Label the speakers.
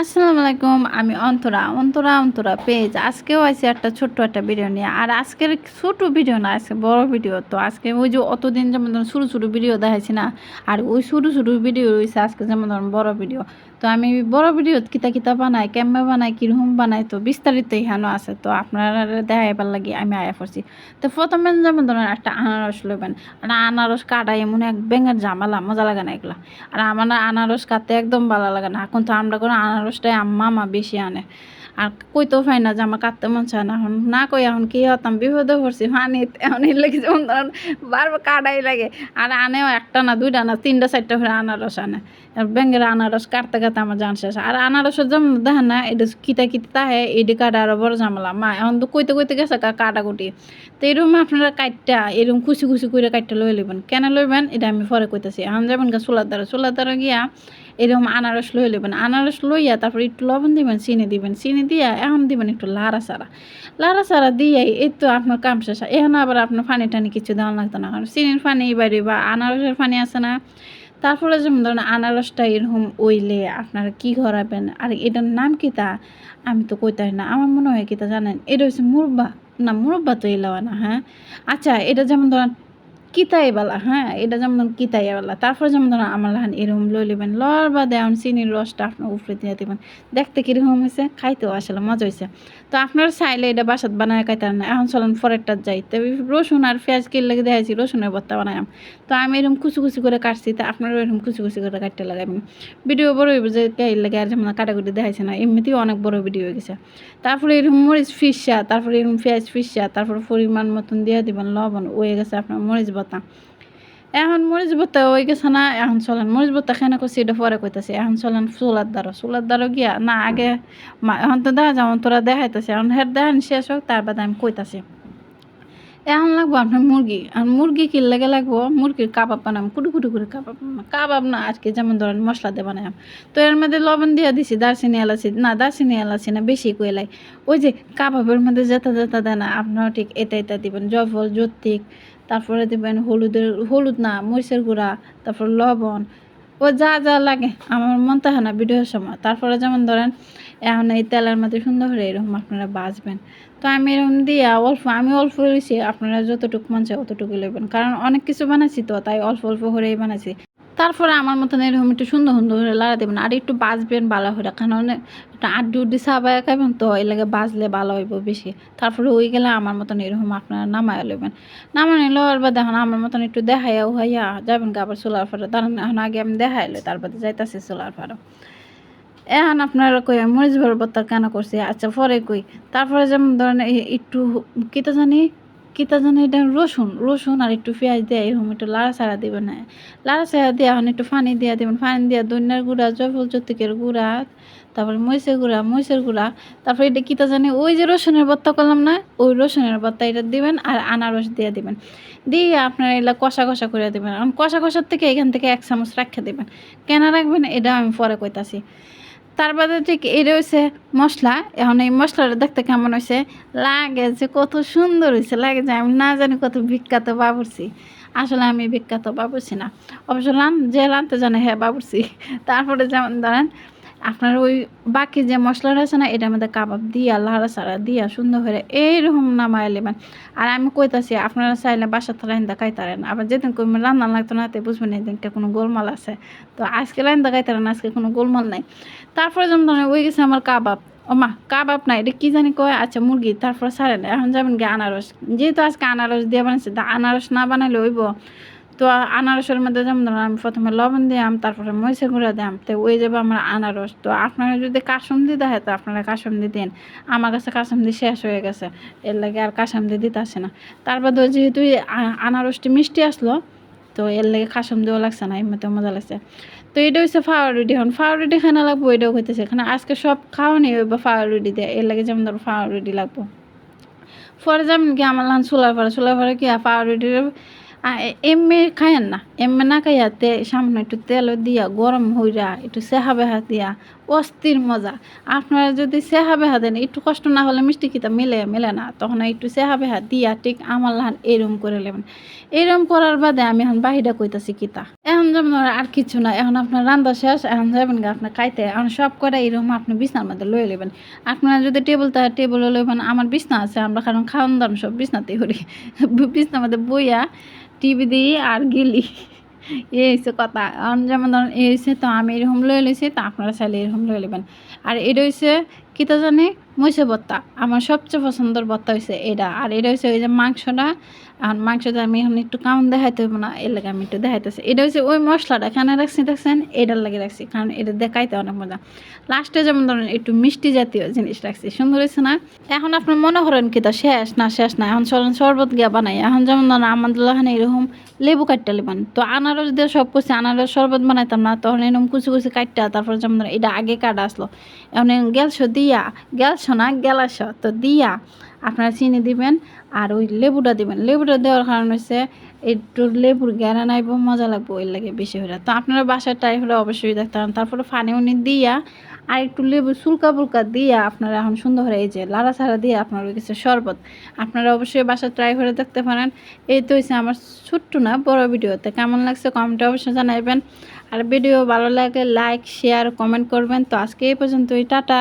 Speaker 1: আসসালামু আলাইকুম আমি অন্তরা। অন্তরা অন্তরা পেজ। আজকেও আছে একটা ছোট্ট একটা ভিডিও নিয়ে। আর আজকের ছোট ভিডিও না, আজকে বড় ভিডিও। তো আজকে ওই যে অতদিন যেমন ধরুন ছোটো ছোটো ভিডিও দেখাইছি না, আর ওই ছোটো ছোটো ভিডিও রয়েছে আজকে যেমন ধরুন বড় ভিডিও। তো আমি বড় ভিডিও কিতা কিতা বানাই, কেমনে বানাই, কীরকম বানাই, তো বিস্তারিত এখানেও আছে। তো আপনারা দেখাইবার লাগে, আমি আয়া পড়ছি। তো প্রথমে যেমন ধরুন একটা আনারস লইবেন। আর আনারস কাটা এমন এক ব্যাঙের ঝামেলা, মজা লাগে না এগুলা। আর আমার আনারস কাটতে একদম ভালো লাগে না। এখন তো আমরা কোনো আনারসটাই আম্মা মা বেশি আনে। আর কইতেও পাই না যে আমার কাটতে মন চায় না। এখন না কই এখন কি হতাম বিপদে পড়ছি। পানি এখন এর লেগে যেমন ধরেন বারবার কাটাই লাগে। আর আনেও একটা না দুইটা না তিনটা চারটা করে আনারস আনে। ব্যাঙ্গের আনারস কাটতে কাটতে আমার জান শেষ। আর আনারসের যেমন দেখেন না, এটা কিতা কিতা তাহে, এটি কাটা আরও বড় ঝামেলা। মা, এখন তো কইতে কইতে গেছে কা কাটাকুটি। তো এরকম আপনারা কাটটা এরকম খুশি খুশি করে কাটটা লই লইবেন। কেন লইবেন? এটা আমি পরে কইতেছি। এখন যাবেন গা চুলার দ্বারা। চুলার দ্বারা গিয়া এরকম আনারস লই লইবেন। আনারস লইয়া তারপর একটু লবণ দিবেন, চিনি দিবেন। চিনি দিয়া এখন দিবেন একটু লাড়া সারা লাড়া সারা দিয়ে এই তো আপনার কাম শেষ। এখন আবার আপনার পানি টানি কিছু দেওয়া লাগতো না। কারণ চিনির পানি বাইরে বা আনারসের পানি আছে না। তারপরে যেমন ধরেন আনারসটা এরকম ওইলে আপনারা কি করাবেন আর এটার নাম কি তা? আমি তো কইতাই না। আমার মনে হয় কি তা জানেন? এটা হচ্ছে মুরব্বা। না, মুরব্বা তো এলাও না হ্যাঁ? আচ্ছা এটা যেমন ধরেন কিতাইবালা হ্যাঁ এটা যেমন ধরুন কিতাইবালা তারপরে যেমন ধরুন আমার লাহান এরকম লই নেবেন লর বা দেওয়ান চিনির রসটা আপনার উপরে দিয়ে দেবেন। দেখতে কীরকম হয়েছে খাইতেও আসলে মজা হয়েছে তো আপনারা চাইলে এটা বাসাত বানায় খাইতে না। এখন চলেন ফরেরটার যাই। তো রসুন আর পেঁয়াজ কিনলে দেখাইছি, রসুনের ভর্তা বানাইম তো আমি এরকম কুচি কুচি করে কাটছি, তো আপনারা এরকম কুচি কুচি করে কাটতে লাগাবেন। ভিডিও বড় হইব যে কে লাগে আর যেমন কাটাকুটি দেখাইছে না এমনিতেও অনেক বড় ভিডিও হয়ে গেছে। তারপরে এরকম মরিচ ফিসা, তারপরে এরকম পেঁয়াজ ফিসা, তারপরে পরিমাণ মতন দিয়ে দিবেন লবণ, হয়ে গেছে আপনার মরিচ ভর্তা এখন মরিচ ভর্তা ওই গেছে না, এখন চলেন। মরিচ ভর্তা খেয়ে করছি, এটা পরে কইতাছে। এখন চলেন চুলার দ্বারা। চুলার দ্বারা গিয়া, না, আগে এখন তো দেখা যাও তোরা দেখাইতেছে। এখন হের দেখান শেষ হোক তার বাদে আমি কইতাছি। এখন লাগবো আপনার মুরগি। আর মুরগি কি লাগে লাগবো মুরগির কাবাব বানাম কুটু কুটু করে কাবাব। কাবাব না, আজকে যেমন ধরেন মশলা দিয়ে বানাম তো এর মধ্যে লবণ দিয়ে দিছি, দারচিনি, এলাচি, না দারচিনি, এলাচি না, বেশি কইলাই ওই যে কাবাবের মধ্যে যেটা যেটা দেয় না আপনারা ঠিক এটা এটা দিবেন। জফল জ্যোতিক তারপরে দিবেন হলুদের, হলুদ না, মরিচের গুঁড়া, তারপর লবণ। ও যা যা লাগে, আমার মন থাকে না ভিডিওর সময়। তারপরে যেমন ধরেন এখন এই তেলের মধ্যে সুন্দর করে এরকম আপনারা বাজবেন তো আমি এরকম দিয়ে অল্প, আমি অল্প রয়েছি আপনারা যতটুকু মন চায় অতটুকু নেবেন কারণ অনেক কিছু বানাইছি তো, তাই অল্প অল্প করেই বানাইছি। তারপরে আমার মতন এরকম একটু সুন্দর সুন্দর করে লাড়া দেবেন। আর একটু বাজবেন ভালো করে, কারণ একটু আড্ডি উড্ডি সাবাই খাবেন তো এই লাগে বাজলে ভালো হইব বেশি। তারপরে ওই গেলে আমার মতন এরকম আপনারা নামায় লইবেন। নামানো লওয়ার বাদে এখন আমার মতন একটু দেখাইয়া হইয়া যাবেন আবার সোলার ফাড়ো দাঁড়ান এখন আগে আমি দেখাইলে তারপরে যাইতাছি সোলার ফাড়ো এখন আপনারা কই মরিচ ভর বত্তা কেন করছি? আচ্ছা পরে কই। তারপরে যেমন ধরেন একটু কিতা জানি কিতা জানি এটা রসুন রসুন আর একটু পেঁয়াজ দিয়ে এরকম একটু লাড়া ছাড়া দিবেন হ্যাঁ। লাড়া ছাড়া দিয়ে এখন একটু পানি দিয়ে দিবেন, পানি দিয়ে দইনার গুঁড়া, জয়ফল জ্যোতিকের গুঁড়া, তারপরে মরিচের গুঁড়া মরিচের গুঁড়া, তারপরে এটা কিতা জানি, ওই যে রসুনের ভর্তা করলাম না, ওই রসুনের ভর্তা এটা দিবেন আর আনারস দিয়ে দিবেন। দিয়ে আপনারা এগুলা কষা কষা করে দেবেন কষা কষার থেকে এখান থেকে এক চামচ রাখা দেবেন। কেন রাখবেন? এটা আমি পরে কইতাছি। তার বাদে ঠিক এই হয়েছে মশলা, এখন এই মশলাটা দেখতে কেমন হয়েছে লাগে যে কত সুন্দর হয়েছে লাগে যে আমি না জানি কত বিখ্যাত বাবুরছি আসলে আমি বিখ্যাত বাবুরছি না। অবশ্য রান যে রানতে জানে হ্যাঁ বাবুরছি তারপরে যেমন ধরেন আপনার ওই বাকি যে মশলাটা আছে না এটার মধ্যে কাবাব দিয়া লাড়া সাড়া দিয়া সুন্দর করে এইরকম নামায় নেবেন। আর আমি কইতাছি, আপনারা চাইলে বাসা তো রান্দা খাইতারেন। আবার যেদিন কই রান্না লাগতো না, তে বুঝবেন এদিনকে কোনো গোলমাল আছে। তো আজকে রান্দা খাইতারেন, আজকে কোনো গোলমাল নাই। তারপরে যেমন ধরেন ওই গেছে আমার কাবাব। ও মা কাবাব না, এটা কি জানি কয়? আচ্ছা মুরগি, তারপরে সারে না এখন যাবেন গিয়ে আনারস। যেহেতু আজকে আনারস দিয়ে বানাইছে, তা আনারস না বানাইলে হইব? তো আনারসের মধ্যে যেমন ধরেন আমি প্রথমে লবণ দিলাম তারপরে মরিচের গুঁড়া দিলাম তো ওই যাবে আমার আনারস। তো আপনারা যদি কাসুন্দি দেয়, তো আপনারা কাসুন্দি দিন। আমার কাছে কাসুন্দি শেষ হয়ে গেছে। এর লাগে আর কাসুন্দি দিতে আসে না। তারপর তো যেহেতু আনারসটি মিষ্টি আসলো, তো এর লাগে কাসুম দেওয়া লাগছে না এমনিতে মজা লাগছে। তো এটা হচ্ছে ফাওয়ার রুটি। এখন ফাওয়ার রুটি খানা লাগবো, এটাও হইতেছে। এখানে আজকে সব খাওয়ানি হইব ফাওয়ার রুটি দিয়ে। এর লাগে যেমন ধরো ফাওয়ার রুটি লাগবো। পরে যেমন কি আমার লান চুলার পরে চুলার পরে কি ফাওয়ার এমনি খায়েন না। এমনি না খাইয়া তে, সামনে একটু তেল দিয়া, গরম হইরা একটু সেহা বেহা দিয়া, অস্থির মজা। আপনারা যদি সেহা বেহা দেন, একটু কষ্ট না হলে মিষ্টি কিতা মিলে, মেলে না। তখন একটু সেহা বেহা দিয়া ঠিক আমার লাহান এরম করে নেবেন। এরম করার বাদে আমি এখন বাহিরা কইতাছি কিতা। এখন যেমন আর কিছু না, এখন আপনার রান্না শেষ, এখন যাবেন গা আপনার খাইতে। এখন সব করে এরকম আপনি বিছনার মধ্যে লয়ে নেবেন আপনারা যদি টেবিল থাকে টেবিলে লইবেন, আমার বিছনা আছে, আমরা কারণ খাওয়ান দাম সব বিছনাতেই করি। বিছনার মধ্যে বইয়া টিভি দিই আর গেলি। এই হচ্ছে কথা। যেমন ধরেন এই হচ্ছে তো আমি এরকম লয়ে লইছি, তো আপনারা চাইলে এরকম লয়ে নেবেন আর এটা হচ্ছে কীটা জানি মহিষে ভর্তা আমার সবচেয়ে পছন্দের ভর্তা হয়েছে এটা আর এটা হচ্ছে ওই যে মাংসটা আর মাংসটা আমি এখন একটু কামন দেখাইতে হইব না, এর লাগে আমি একটু দেখাইতেছি। এটা হচ্ছে ওই মশলাটা এখানে রাখছি, দেখছেন? এটার লাগে রাখছি, কারণ এটা দেখাইতে অনেক মজা। লাস্টে যেমন ধরেন একটু মিষ্টি জাতীয় জিনিস রাখছি, সুন্দর হয়েছে না? এখন আপনার মনে করেন কি তা শেষ না শেষ না? এখন চলেন শরবত গিয়া বানাই। এখন যেমন ধরেন আমাদের এখানে এরকম লেবু কাটতে লিবেন। তো আনারস দিয়ে সব কিছু আনারস শরবত বানাইতাম না, তখন এরকম কুচি কুচি কাটটা, তারপর যেমন ধরেন এটা আগে কাটা আসলো। এখন গেলশো দিয়া গেলশো না গেলাস তো দিয়া আপনারা চিনি দিবেন আর ওই লেবুটা দিবেন। লেবুটা দেওয়ার কারণ হচ্ছে একটু লেবুর গ্যারা নাইব, মজা লাগবে ওই লাগে বেশি হয়ে তো আপনারা বাসার টাই হলে অবশ্যই দেখতে পারেন। তারপরে ফানি উনি দিয়া আর একটু লেবু সুলকা বুলকা দিয়া আপনারা এখন সুন্দর হয়ে এই যে লাড়া ছাড়া দিয়ে আপনার ওই কিছু শরবত আপনারা অবশ্যই বাসা ট্রাই করে দেখতে পারেন। এই তো হয়েছে আমার ছোট্ট না, বড় ভিডিওতে। কেমন লাগছে কমেন্টে অবশ্যই জানাবেন আর ভিডিও ভালো লাগে লাইক শেয়ার কমেন্ট করবেন। তো আজকে এই পর্যন্তই। টাটা।